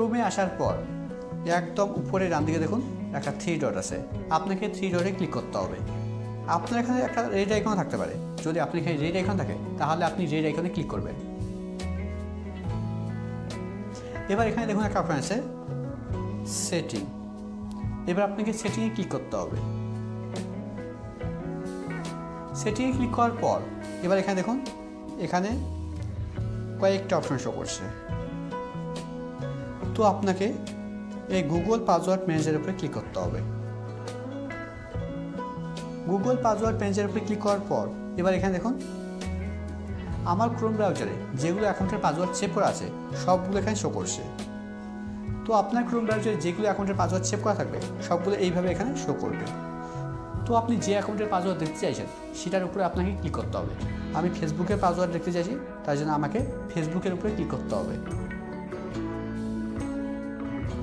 ক্রোমে আসার পর একদম উপরে ডান দিকে দেখুন একটা থ্রি ডট আছে। আপনাকে থ্রি ডটে ক্লিক করতে হবে। আপনার এখানে একটা রেড আইকন থাকতে পারে। যদি আপনি এখানে রেড আইকন থাকে, তাহলে আপনি রেড আইকনে ক্লিক করবেন। এবার এখানে দেখুন একটা অপশন আছে সেটিং এবার আপনাকে সেটিংয়ে ক্লিক করতে হবে। সেটিংয়ে ক্লিক করার পর, এবার এখানে দেখুন, এখানে কয়েকটা অপশন শো করছে। তো আপনাকে এই গুগল পাসওয়ার্ড ম্যানেজারের উপরে ক্লিক করতে হবে। গুগল পাসওয়ার্ড ম্যানেজারের উপরে ক্লিক করার পর, এবার এখানে দেখুন, আমার ক্রোম ব্রাউজারে যেগুলো অ্যাকাউন্টের পাসওয়ার্ড সেভ করা আছে, সবগুলো এখানে শো করছে। তো আপনার ক্রোম ব্রাউজারে যেগুলো অ্যাকাউন্টের পাসওয়ার্ড সেভ করা থাকবে, সবগুলো এইভাবে এখানে শো করবে। তো আপনি যে অ্যাকাউন্টের পাসওয়ার্ড দেখতে চাইছেন, সেটার উপরে আপনাকে ক্লিক করতে হবে। আমি ফেসবুকের পাসওয়ার্ড দেখতে চাইছি, তার জন্য আমাকে ফেসবুকের উপরে ক্লিক করতে হবে।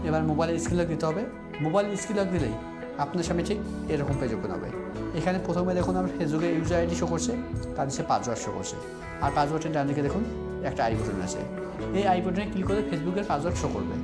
এবার মোবাইলের স্ক্রিন লক দিতে হবে। মোবাইল স্ক্রিন লক দিলেই আপনার সামনে ঠিক এরকম পেজ ওপেন হবে। এখানে প্রথমে দেখুন আমার ফেসবুকে ইউজার আইডি শো করছে, তার নিচে পাসওয়ার্ড শো করছে। আর পাসওয়ার্ডের ডান দিকে দেখুন একটা আই বাটন আছে। এই আই বাটনে ক্লিক করে ফেসবুকের পাসওয়ার্ড শো করবে।